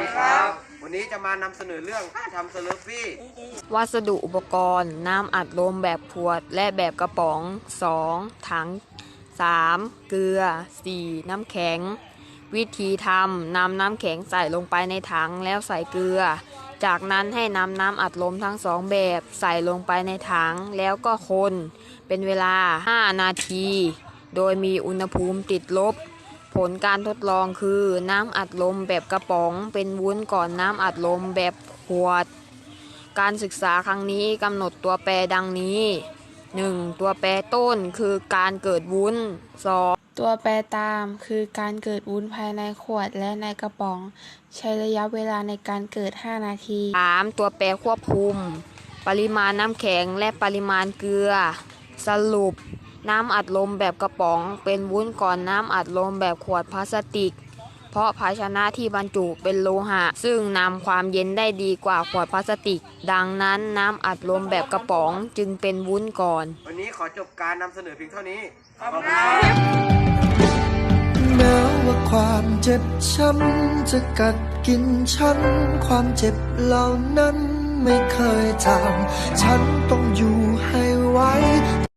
ดีครับ วันนี้จะมานำเสนอเรื่องทำสเลอร์ฟี่ วัสดุอุปกรณ์ น้ำอัดลมแบบขวดและแบบกระป๋อง 2. ถัง 3. เกลือ 4. น้ำแข็ง วิธีทำนำน้ำแข็งใส่ลงไปในถังแล้วใส่เกลือ จากนั้นให้นำน้ำอัดลมทั้งสองแบบใส่ลงไปในถังแล้วก็คน เป็นเวลา 5 นาที โดยมีอุณหภูมิติดลบ ผลการทดลองคือน้ำอัดลมแบบกระป๋องเป็นวุ้นก่อนน้ำอัดลมแบบขวด การศึกษาครั้งนี้กำหนดตัวแปรดังนี้ 1. ตัวแปรต้นคือการเกิดวุ้น 2. ตัวแปรตามคือการเกิดวุ้นภายในขวดและในกระป๋อง ใช้ระยะเวลาในการเกิด 5 นาที 3. ตัวแปรควบคุม ปริมาณน้ำแข็งและปริมาณเกลือ สรุป น้ำอัดลมแบบกระป๋อง เป็นวุ้นก่อนน้ำอัดลมแบบขวดพลาสติก เพราะภาชนะที่บรรจุเป็นโลหะ ซึ่งนำความเย็นได้ดีกว่าขวดพลาสติก ดังนั้นน้ำอัดลมแบบกระป๋องจึงเป็นวุ้นก่อน วันนี้ขอจบการนำเสนอเพียงเท่านี้ขอบคุณแม้ว่าความเจ็บช้ำจะกัดกินฉัน ความเจ็บเหล่านั้นไม่เคยจางฉันต้องอยู่ให้ไหว